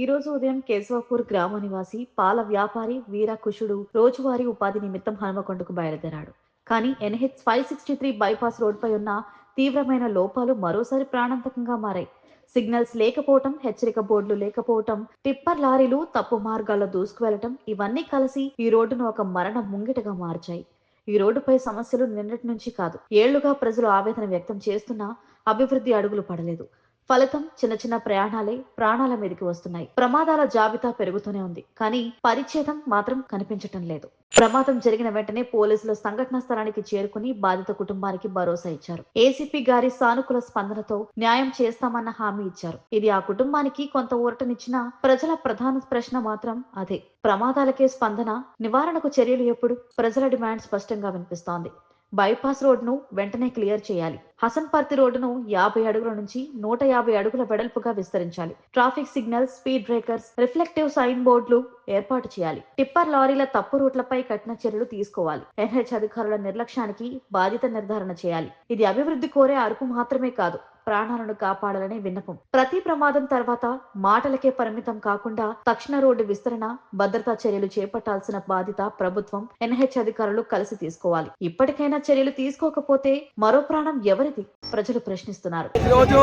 ఈ రోజు ఉదయం కేశవపూర్ గ్రామ నివాసి పాల వ్యాపారి వీర కుషుడు రోజువారీ ఉపాధి నిమిత్తం హనుమకొండకు బయలుదేరాడు. కానీ NH five sixty three bypass రోడ్డుపై ఉన్న తీవ్రమైన లోపాలు మరోసారి ప్రాణాంతకంగా మారాయి. సిగ్నల్స్ లేకపోవటం హెచ్చరిక బోర్డులు లేకపోవటం టిప్పర్ లారీలు తప్పు మార్గాల్లో దూసుకువెళ్ళటం ఇవన్నీ కలిసి ఈ రోడ్డును ఒక మరణ ముంగిటగా మార్చాయి. ఈ రోడ్డుపై సమస్యలు నిన్నటి నుంచి కాదు. ఏళ్ళుగా ప్రజలు ఆవేదన వ్యక్తం చేస్తున్నా అభివృద్ధి అడుగులు పడలేదు. ఫలితం చిన్న చిన్న ప్రయాణాలే ప్రాణాల మీదకి వస్తున్నాయి. ప్రమాదాల జాబితా పెరుగుతూనే ఉంది. కానీ పరిచ్ఛేదం మాత్రం కనిపించటం లేదు. ప్రమాదం జరిగిన వెంటనే పోలీసులు సంఘటనా స్థలానికి చేరుకుని బాధిత కుటుంబానికి భరోసా ఇచ్చారు. ఏసీపీ గారి సానుకూల స్పందనతో న్యాయం చేస్తామన్న హామీ ఇచ్చారు. ఇది ఆ కుటుంబానికి కొంత ఊరటనిచ్చినా ప్రజల ప్రధాన ప్రశ్న మాత్రం అదే. ప్రమాదాలకే స్పందన నివారణకు చర్యలు ఎప్పుడు? ప్రజల డిమాండ్ స్పష్టంగా వినిపిస్తోంది. బైపాస్ రోడ్ను వెంటనే క్లియర్ చేయాలి. హసన్పర్తి రోడ్డును యాభై అడుగుల నుంచి నూట యాభై అడుగుల వెడల్పుగా విస్తరించాలి. Traffic signal speed breakers reflective sign బోర్డులు ఏర్పాటు చేయాలి. టిప్పర్ లారీల తప్పు రూట్లపై కఠిన చర్యలు తీసుకోవాలి. ఎన్హెచ్ అధికారుల నిర్లక్ష్యానికి బాధ్యత నిర్ధారణ చేయాలి. ఇది అభివృద్ధి కోరే అరుపు మాత్రమే కాదు ప్రాణాలను కాపాడాలనే విన్నపం. ప్రతి ప్రమాదం తర్వాత మాటలకే పరిమితం కాకుండా తక్షణ రోడ్డు విస్తరణ భద్రతా చర్యలు చేపట్టాల్సిన బాధ్యత ప్రభుత్వం ఎన్హెచ్ అధికారులు కలిసి తీసుకోవాలి. ఇప్పటికైనా చర్యలు తీసుకోకపోతే మరో ప్రాణం ఎవరిది? ప్రజలు ప్రశ్నిస్తున్నారు. ఈరోజు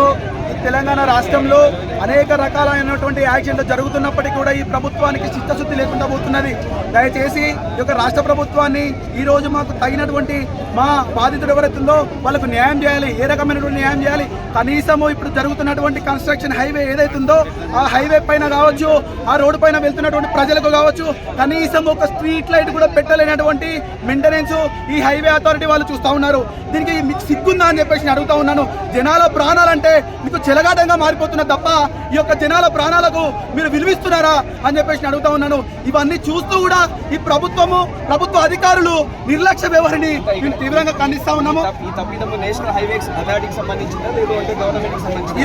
తెలంగాణ రాష్ట్రంలో అనేక రకాలైనటువంటి యాక్సిడెంట్లు జరుగుతున్నప్పటికీ కూడా ఈ ప్రభుత్వానికి చిత్తశుద్ధి లేకుండా పోతున్నది. దయచేసి ఈ యొక్క రాష్ట్ర ప్రభుత్వాన్ని ఈ రోజు మాకు తగినటువంటి మా బాధితుడు ఎవరైతుందో వాళ్ళకు న్యాయం చేయాలి. ఏ రకమైనటువంటి న్యాయం చేయాలి? కనీసము ఇప్పుడు జరుగుతున్నటువంటి కన్స్ట్రక్షన్ హైవే ఏదైతుందో ఆ హైవే పైన కావచ్చు ఆ రోడ్డు పైన వెళ్తున్నటువంటి ప్రజలకు కావచ్చు కనీసం ఒక స్ట్రీట్ లైట్ కూడా పెట్టలేనటువంటి మెయింటెనెన్స్ ఈ హైవే అథారిటీ వాళ్ళు చూస్తూ ఉన్నారు. దీనికి మీకు సిగ్గుందా అని చెప్పేసి అడుగుతా ఉన్నాను. జనాల ప్రాణాలంటే మీకు చెలగాటంగా మారిపోతున్న తప్ప ఈ యొక్క జనాల ప్రాణాలకు మీరు విలువిస్తున్నారా అని చెప్పేసి అడుగుతా ఉన్నాను. ఇవన్నీ చూస్తూ కూడా ఈ ప్రభుత్వము ప్రభుత్వ అధికారులు నిర్లక్ష్య వ్యవహారిని మేము తీవ్రంగా ఖండిస్తా ఉన్నాము. ఈ తప్పిదము నేషనల్ హైవేస్ అథారిటీకి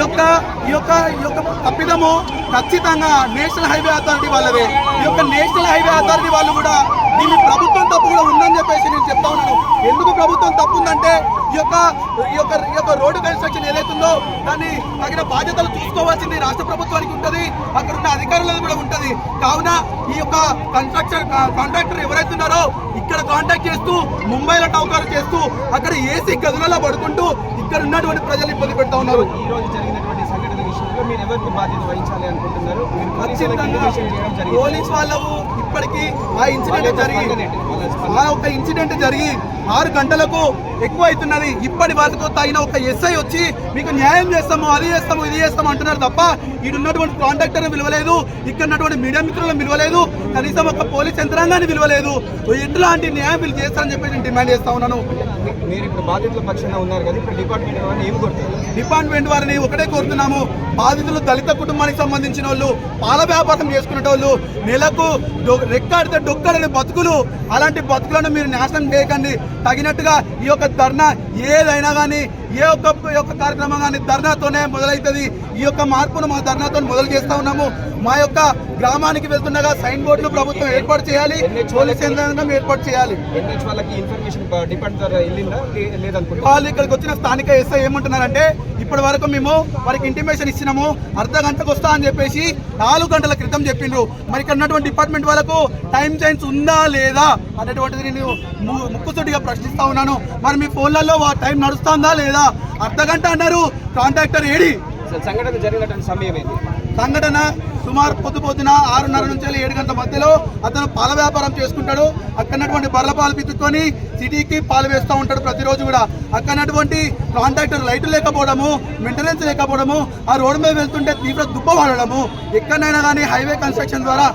యొక్క ఈ యొక్క ఈ యొక్క తప్పిదము ఖచ్చితంగా నేషనల్ హైవే అథారిటీ వాళ్ళదే. ఈ యొక్క నేషనల్ హైవే అథారిటీ వాళ్ళు కూడా దీన్ని ప్రభుత్వం తప్పు కూడా ఉందని చెప్పేసి నేను చెప్తా ఉన్నాను. ఎందుకు ప్రభుత్వం తప్పు ఉందంటే ఈ యొక్క ఈ యొక్క ఈ యొక్క రోడ్డు కన్స్ట్రక్షన్ ఏదైతుందో దాన్ని తగిన బాధ్యతలు చూసుకోవాల్సింది రాష్ట్ర ప్రభుత్వానికి ఉంటుంది. అక్కడ ఉన్న అధికారులకు కూడా ఉంటుంది. కావున ఈ యొక్క కన్స్ట్రక్షన్ కాంట్రాక్టర్ ఎవరైతే ఉన్నారో ఇక్కడ కాంటాక్ట్ చేస్తూ ముంబైలో టౌకారు చేస్తూ అక్కడ ఏసీ గదులలో పడుకుంటూ ఇక్కడ ఉన్నటువంటి ప్రజలు ఇబ్బంది పెడతా ఉన్నారు. ఈ రోజు విషయంలో మీరు ఎవరికి బాధ్యత వహించాలి అనుకుంటున్నారు? పోలీస్ వాళ్ళకు ఇప్పటికీ ఆ ఇన్సిడెంట్ జరిగి ఆ ఒక ఇన్సిడెంట్ జరిగి ఆరు గంటలకు ఎక్కువ అవుతున్నది ఇప్పటి వరకు తగిన ఒక ఎస్ఐ వచ్చి మీకు న్యాయం చేస్తాము అది చేస్తాము ఇది చేస్తాము అంటున్నారు తప్ప ఇక్కడ ఉన్నటువంటి కాంట్రాక్టర్ విలువలేదు ఇక్కడ ఉన్నటువంటి మీడియా మిత్రులను విలువలేదు కనీసం ఒక పోలీస్ యంత్రాంగాన్ని విలువలేదు ఎట్లాంటి న్యాయం వీళ్ళు చేస్తారని చెప్పి నేను డిమాండ్ చేస్తా ఉన్నాను. మీరు ఇప్పుడు బాధితుల పక్షంగా ఉన్నారు కదా ఇప్పుడు డిపార్ట్మెంట్ వాళ్ళని ఏం కొడుతుంది డిపార్ట్మెంట్ వారిని ఒకటే కోరుతున్నాము బాధితులు దళిత కుటుంబానికి సంబంధించిన వాళ్ళు పాల వ్యాపారం చేసుకునే వాళ్ళు నెలకు రెక్కాడితే డొక్కడని బతుకులు అలాంటి బతుకులను మీరు నాశనం చేయకండి. తగినట్టుగా ఈ యొక్క ధర్నా ఏదైనా కానీ ఏ ఒక్క యొక్క కార్యక్రమం కానీ ధర్నాతోనే మొదలవుతుంది ఈ యొక్క మార్పును మా ధర్నాతో మొదలు చేస్తా ఉన్నాము. మా యొక్క గ్రామానికి వెళ్తుండగా సైన్ బోర్డులు ప్రభుత్వం ఏర్పాటు చేయాలి. పోలీస్ యంత్రాంగం ఏర్పాటు చేయాలి. వాళ్ళు ఇక్కడికి వచ్చిన స్థానిక ఎస్ఐ ఏమంటున్నారంటే ఇప్పటి వరకు మేము వారికి ఇంటిమేషన్ ఇచ్చినాము. అర్ధ గంటకు వస్తా అని చెప్పేసి నాలుగు గంటల క్రితం చెప్పిండ్రు. మరి ఇక్కడ ఉన్నటువంటి డిపార్ట్మెంట్ వాళ్ళకు టైం సెన్స్ ఉందా లేదా? అనేటువంటిది నేను ముక్కుసూటిగా ప్రశ్నిస్తా ఉన్నాను. మరి మీ ఫోన్లలో టైం నడుస్తుందా లేదా అర్ధ గంట అన్నారు. కాంట్రాక్టర్ ఏడి? సంఘటన జరిగినటువంటి సమయం ఏంటి? సంఘటన సుమారు పొద్దు పొద్దున ఆరున్నర నుంచి ఏడు గంటల మధ్యలో అతను పాల వ్యాపారం చేసుకుంటాడు. అక్కడటువంటి బర్రెల పాలు పిత్తుకొని సిటీకి పాలు వేస్తూ ఉంటాడు ప్రతిరోజు కూడా. అక్కడటువంటి కాంట్రాక్టర్ లైట్లు లేకపోవడము మెయింటెనెన్స్ లేకపోవడము ఆ రోడ్డు మీద వెళ్తుంటే తీవ్ర దుబ్బ వాడడము ఎక్కడైనా కానీ హైవే కన్స్ట్రక్షన్ ద్వారా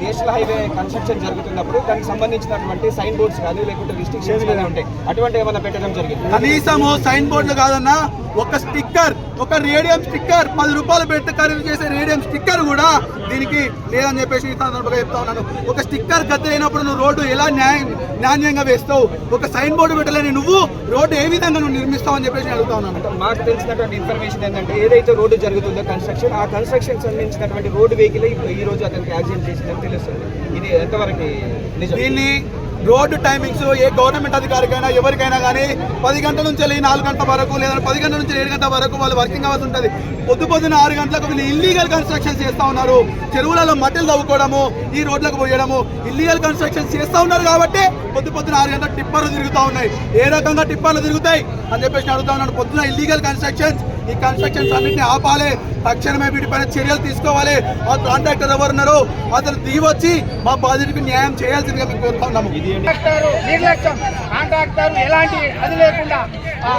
నేషనల్ హైవే కన్స్ట్రక్షన్ జరుగుతున్నప్పుడు దానికి సంబంధించినటువంటి సైన్ బోర్డ్స్ కానీ లేకుంటే రిస్ట్రిక్షన్స్ కానీ ఉంటాయి. అటువంటి ఏమైనా పెట్టడం జరిగింది? కనీసము సైన్ బోర్డులు కాదన్నా ఒక స్టిక్కర్ ఒక రేడియం స్టిక్కర్ పది రూపాయలు పెట్టి ఖరీదు చేసే రేడియం స్టిక్కర్ కూడా దీనికి లేదని చెప్పేసి సందర్భంగా చెప్తా ఉన్నాను. ఒక స్టిక్కర్ గతి అయినప్పుడు నువ్వు రోడ్డు ఎలా న్యాయం న్యాయంగా వేస్తావు? ఒక సైన్ బోర్డు పెట్టలేని నువ్వు రోడ్డు ఏ విధంగా నువ్వు నిర్మిస్తావు అని చెప్పేసి అడుగుతా ఉన్నాను. మాకు తెలిసినటువంటి ఇన్ఫర్మేషన్ ఏంటంటే ఏదైతే రోడ్డు జరుగుతుందో కన్స్ట్రక్షన్ ఆ కన్స్ట్రక్షన్ సంబంధించినటువంటి రోడ్డు వెహికల్ ఈ రోజు అతనికి యాక్సిడెంట్ చేసిందని తెలుస్తుంది. ఇది ఎంతవరకు దీన్ని రోడ్డు టైమింగ్స్ ఏ గవర్నమెంట్ అధికారికైనా ఎవరికైనా కానీ పది గంటల నుంచి వెళ్ళి నాలుగు గంటల వరకు లేదా పది గంటల నుంచి ఏడు గంటల వరకు వాళ్ళు వర్కింగ్ అవర్స్ ఉంటుంది. పొద్దు పొద్దున ఆరు గంటలకు వీళ్ళు ఇల్లీగల్ కన్స్ట్రక్షన్ చేస్తూ ఉన్నారు. చెరువులలో మట్టిలు తవ్వుకోవడము ఈ రోడ్లకు పోయడము ఇల్లీగల్ కన్స్ట్రక్షన్ చేస్తూ ఉన్నారు కాబట్టి పొద్దు పొద్దున ఆరు గంటలకు టిప్పర్లు తిరుగుతూ ఉన్నాయి. ఏ రకంగా టిప్పర్లు తిరుగుతాయి అని చెప్పేసి అడుగుతా ఉన్నాను పొద్దున ఇల్లీగల్ కన్స్ట్రక్షన్స్ ఈ కన్స్ట్రక్షన్స్ అన్నింటినీ ఆపాలి. తక్షణమే వీటిపైన చర్యలు తీసుకోవాలి. ఆ కాంట్రాక్టర్ ఎవరున్నారో అతను దిగివచ్చి మా బాధితుడికి న్యాయం చేయాల్సిందిగా మేము కోరుతా ఉన్నాము. కాంట్రాక్టర్ నిర్లక్ష్యం. కాంట్రాక్టర్ ఎలాంటి అది లేకుండా ఆ,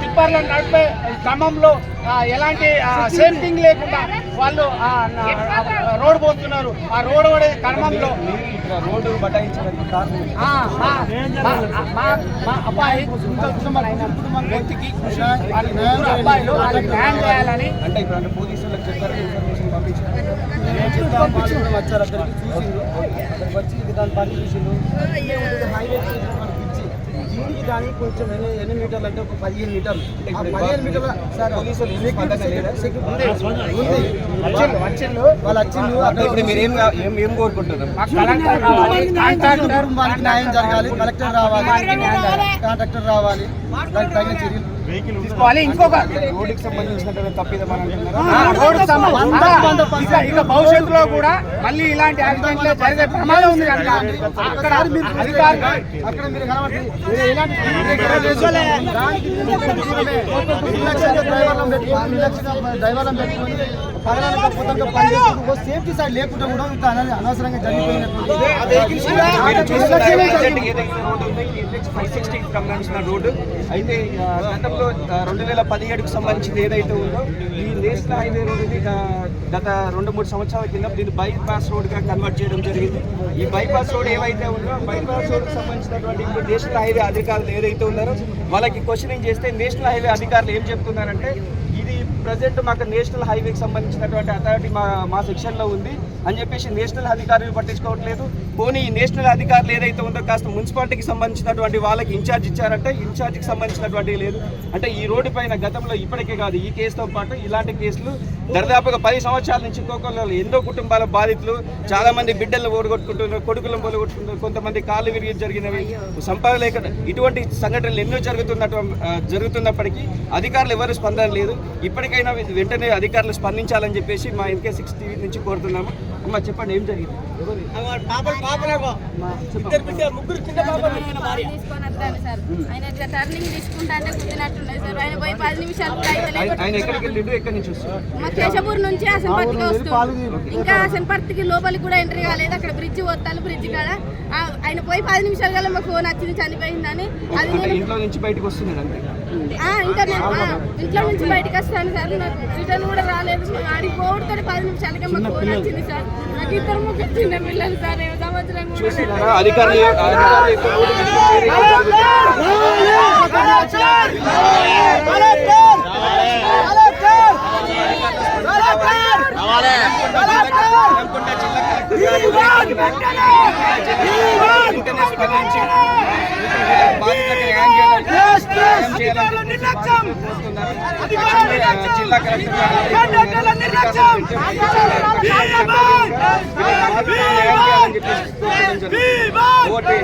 టిప్పర్లను నడిపే క్రమంలో ఎలాంటి సేఫ్టింగ్ లేకుండా వాళ్ళు రోడ్డు రోడ్ పోతున్నారు ఆ రోడ్ పడే క్రమంలో రోడ్డు బటాయించడానికి కారణం అబ్బాయి వ్యక్తికి అంటే ఇప్పుడు అంటే పోలీసులకు చెప్పారు ఇన్ఫర్మేషన్ పంపించారు. వచ్చారు అక్కడికి చూసిండ్రు. అక్కడికి వచ్చి దాని పని చూసిండ్రు హైవే దీనికి కానీ కొంచెం ఎన్ని ఎన్ని మీటర్లు అంటే ఒక పదిహేను మీటర్లు. పదిహేను మీటర్ల సార్ పోలీసులు వచ్చిండు వచ్చిండు వాళ్ళు ఇప్పుడు మీరు ఏం ఏం కోరుకుంటున్నారు? న్యాయం జరగాలి. కలెక్టర్ రావాలి. కాంట్రాక్టర్ రావాలి. దానికి తగిన చర్యలు తీసుకోవాలి ఇంకొక. రోడ్డుకి సంబంధించినటువంటి తప్పిదం ఇక భవిష్యత్తులో కూడా మళ్ళీ ఇలాంటి యాక్సిడెంట్లు జరిగే ప్రమాదం ఉంది కనుక అక్కడ డ్రైవర్లను పెట్టుకొని నిర్లక్ష్యంగా డ్రైవర్లను పెట్టుకొని పగలను కప్పుతంగా పనిచేస్తూ సేఫ్టీ సైడ్ లేకుండా కూడా ఇంత అన- అనవసరంగా ఏదైతే రోడ్డు అయితే గతంలో రెండు వేల పదిహేడుకు సంబంధించింది ఏదైతే ఉందో ఈ నేషనల్ హైవే రోడ్డుని గత రెండు మూడు సంవత్సరాల కింద దీన్ని బైపాస్ రోడ్గా కన్వర్ట్ చేయడం జరిగింది. ఈ బైపాస్ రోడ్ ఏవైతే ఉందో బైపాస్ రోడ్కి సంబంధించినటువంటి ఇప్పుడు నేషనల్ హైవే అధికారులు ఏదైతే ఉన్నారో వాళ్ళకి క్వశ్చనింగ్ చేస్తే నేషనల్ హైవే అధికారులు ఏం చెప్తున్నారంటే ప్రజెంట్ మాకు నేషనల్ హైవేకి సంబంధించినటువంటి అథారిటీ మా మా సెక్షన్లో ఉంది అని చెప్పేసి నేషనల్ అధికారులు పట్టించుకోవట్లేదు. పోనీ ఈ నేషనల్ అధికారులు ఏదైతే ఉందో కాస్త మున్సిపాలిటీకి సంబంధించినటువంటి వాళ్ళకి ఇన్ఛార్జ్ ఇచ్చారంటే ఇన్ఛార్జ్కి సంబంధించినటువంటి లేదు. అంటే ఈ రోడ్డు పైన గతంలో ఇప్పటికే కాదు ఈ కేసుతో పాటు ఇలాంటి కేసులు దరిదాపుగా పది సంవత్సరాల నుంచి కోకొల్లలో ఎన్నో కుటుంబాల బాధితులు చాలా మంది బిడ్డలను ఓడగొట్టుకుంటున్నారు కొడుకులను పోలగొట్టుకుంటున్నారు కొంతమంది కాళ్ళు విరిగి జరిగినవి సంపద లేక ఇటువంటి సంఘటనలు ఎన్నో జరుగుతున్నట్టు జరుగుతున్నప్పటికీ అధికారులు ఎవరు స్పందన లేదు. ఇప్పటికైనా వెంటనే అధికారులు స్పందించాలని చెప్పేసి మా ఎన్కే సిక్స్ టీవీ నుంచి కోరుతున్నాము. అమ్మ చెప్పండి ఏం జరిగింది? ఆయన ఎక్కడికి వెళ్ళిండు ఎక్కడి నుంచి కేశపూర్ నుంచి వస్తుంది ఇంకా అసన్పర్తికి లోపలికి కూడా ఎంట్రీ కాలేదు. అక్కడ బ్రిడ్జ్ వస్తాను బ్రిడ్జ్ కాడ. ఆయన పోయి పది నిమిషాలు కల్లా మా ఫోన్ వచ్చింది చనిపోయిందని. అది ఇంట్లో నుంచి బయటకు వస్తున్నాడు అంతే. ఆ, ఇంకా నేను ఆ, ఇంట్లో నుంచి బయటకు వస్తాను సార్. నాకు రిటర్న్ కూడా రాలేదు. ఆడికి పోవడంతో పది నిమిషాలకే మా ఫోన్ వచ్చింది సార్. నాకు ఇద్దరు ముగ్గురు చిన్న పిల్లలు సార్. ఏ సంవత్సరం ఓటే